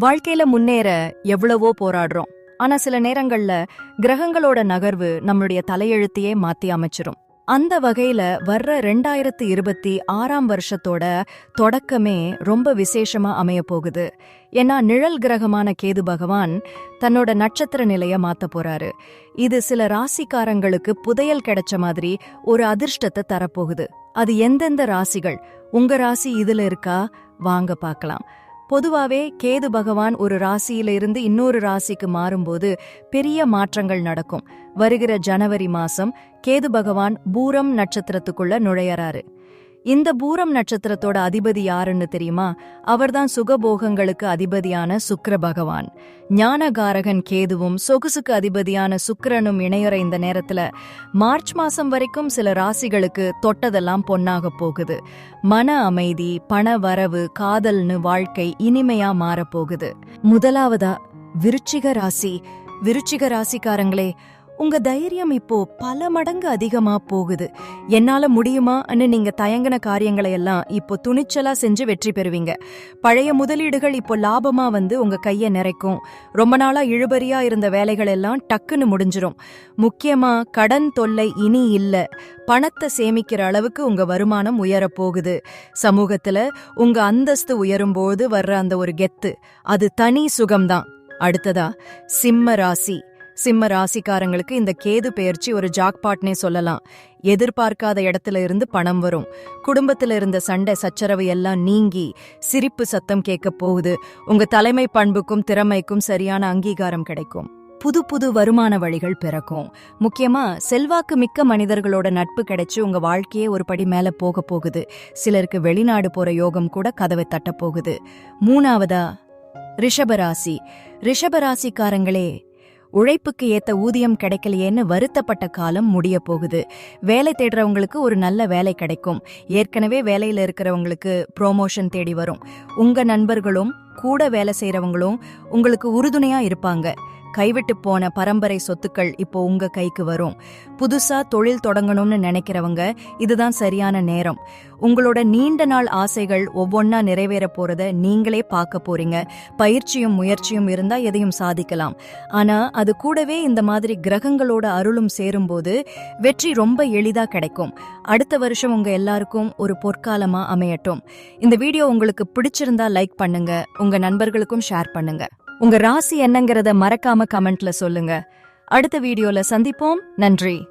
வாழ்க்கையில முன்னேற எவ்வளவோ போராடுறோம். ஆனா சில நேரங்கள்ல கிரகங்களோட நகர்வு நம்மளுடைய தலையெழுத்தையே மாத்தி அமைச்சிரும். அந்த வகையில வர்ற ரெண்டாயிரத்து இருபத்தி ஆறாம் வருஷத்தோட தொடக்கமே ரொம்ப விசேஷமா அமைய போகுது. ஏன்னா நிழல் கிரகமான கேது பகவான் தன்னோட நட்சத்திர நிலைய மாத்த போறாரு. இது சில ராசிக்காரங்களுக்கு புதையல் கிடைச்ச மாதிரி ஒரு அதிர்ஷ்டத்தை தரப்போகுது. அது எந்தெந்த ராசிகள்? உங்க ராசி இதுல இருக்கா? வாங்க பார்க்கலாம். பொதுவாவே கேது பகவான் ஒரு ராசியில இருந்து இன்னொரு ராசிக்கு மாறும்போது பெரிய மாற்றங்கள் நடக்கும். வருகிற ஜனவரி மாசம் கேது பகவான் பூரம் நட்சத்திரத்துக்குள்ள நுழையறாரு. இந்த பூரம் நட்சத்திரத்தோட அதிபதி யாருன்னு தெரியுமா? அவர்தான் சுகபோகங்களுக்கு அதிபதியான சுக்கர பகவான். ஞானகாரகன் கேதுவும் சொகுசுக்கு அதிபதியான சுக்கரனும் இணையற இந்த நேரத்துல மார்ச் மாசம் வரைக்கும் சில ராசிகளுக்கு தொட்டதெல்லாம் பொன்னாக போகுது. மன அமைதி பண வரவு காதல்னு வாழ்க்கை இனிமையா மாறப்போகுது முதலாவதா விருச்சிக ராசி. விருச்சிக ராசிக்காரங்களே உங்க தைரியம் இப்போ பல மடங்கு அதிகமா போகுது. என்னால முடியுமான்னு நீங்க தயங்கின காரியங்களை எல்லாம் இப்போ துணிச்சலா செஞ்சு வெற்றி பெறுவீங்க. பழைய முதலீடுகள் இப்போ லாபமா வந்து உங்க கைய நிறைக்கும். ரொம்ப நாளா இழுபறியா இருந்த வேலைகள் எல்லாம் டக்குன்னு முடிஞ்சிரும். முக்கியமா கடன் தொல்லை இனி இல்ல. பணத்தை சேமிக்கிற அளவுக்கு உங்க வருமானம் உயரப் போகுது. சமூகத்துல உங்க அந்தஸ்து உயரும்போது வர்ற அந்த ஒரு கெத்து அது தனி சுகம்தான். அடுத்ததா சிம்ம ராசி. சிம்ம ராசிக்காரங்களுக்கு இந்த கேது பெயர்ச்சி ஒரு ஜாக்பாட்னே சொல்லலாம். எதிர்பார்க்காத இடத்துல இருந்து பணம் வரும். குடும்பத்துல இருந்த சண்டை சச்சரவு எல்லாம் நீங்கி சிரிப்பு சத்தம் கேட்க போகுது. உங்க தலைமை பண்புக்கும் திறமைக்கும் சரியான அங்கீகாரம் கிடைக்கும். புது புது வருமான வழிகள் பிறக்கும். முக்கியமா செல்வாக்கு மிக்க மனிதர்களோட நட்பு கிடைச்சு உங்க வாழ்க்கையே ஒரு படி மேல போக போகுது. சிலருக்கு வெளிநாடு போற யோகம் கூட கதவை தட்ட போகுது. மூணாவதா? ரிஷபராசி ரிஷபராசிக்காரங்களே உழைப்புக்கு ஏத்த ஊதியம் கிடைக்கலையேன்னு வருத்தப்பட்ட காலம் முடிய போகுது வேலை தேடுறவங்களுக்கு ஒரு நல்ல வேலை கிடைக்கும். ஏற்கனவே வேலையில இருக்கிறவங்களுக்கு ப்ரோமோஷன் தேடி வரும். உங்க நண்பர்களும் கூட வேலை செய்கிறவங்களும் உங்களுக்கு உறுதுணையா இருப்பாங்க. கைவிட்டு போன பரம்பரை சொத்துக்கள் இப்போ உங்க கைக்கு வரும். புதுசா தொழில் தொடங்கணும்னு நினைக்கிறவங்க இதுதான் சரியான நேரம். உங்களோட நீண்ட நாள் ஆசைகள் ஒவ்வொன்னா நிறைவேற போறத நீங்களே பார்க்க போறீங்க. பயிற்சியும் முயற்சியும் இருந்தா எதையும் சாதிக்கலாம். ஆனா அது கூடவே இந்த மாதிரி கிரகங்களோட அருளும் சேரும்போது வெற்றி ரொம்ப எளிதா கிடைக்கும். அடுத்த வருஷம் உங்க எல்லாருக்கும் ஒரு பொற்காலமா அமையட்டும். இந்த வீடியோ உங்களுக்கு பிடிச்சிருந்தா லைக் பண்ணுங்க உங்க நண்பர்களுக்கும் ஷேர் பண்ணுங்க. உங்க ராசி என்னங்கறத மறக்காம கமெண்ட்ல சொல்லுங்க. அடுத்த வீடியோல சந்திப்போம். நன்றி.